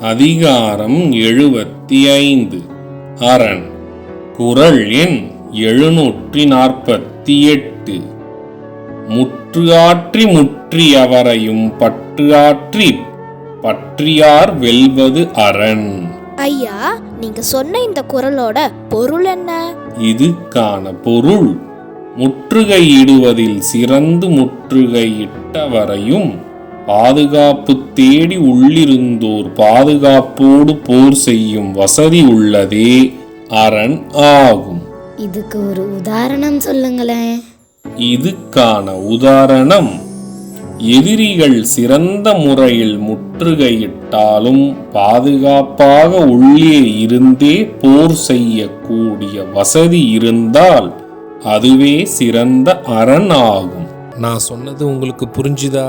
அதிகாரம் எழுபத்தி ஐந்து அரண். குரல் எண் எழுநூற்றி நாற்பத்தி எட்டு முற்று ஆற்றி முற்றி அவரையும் பற்று ஆற்றி பற்றியார் வெல்வது அரண். ஐயா நீங்க சொன்ன இந்த குரலோட பொருள் என்ன? இதுக்கான பொருள். முற்றுகையிடுவதில் சிறந்து முற்றுகையிட்டவரையும் பாதுகாப்பு தேடி உள்ளிருந்தோர் பாதுகாப்போடு போர் செய்யும் வசதி உள்ளதே அரண் ஆகும். இதுக்கு ஒரு உதாரணம் சொல்லுங்களேன். இதுக்கான உதாரணம் எதிரிகள் சிறந்த முறையில் முற்றுகையிட்டாலும் பாதுகாப்பாக உள்ளே இருந்தே போர் செய்யக்கூடிய வசதி இருந்தால் அதுவே சிறந்த அரண் ஆகும். நான் சொன்னது உங்களுக்கு புரிஞ்சுதா?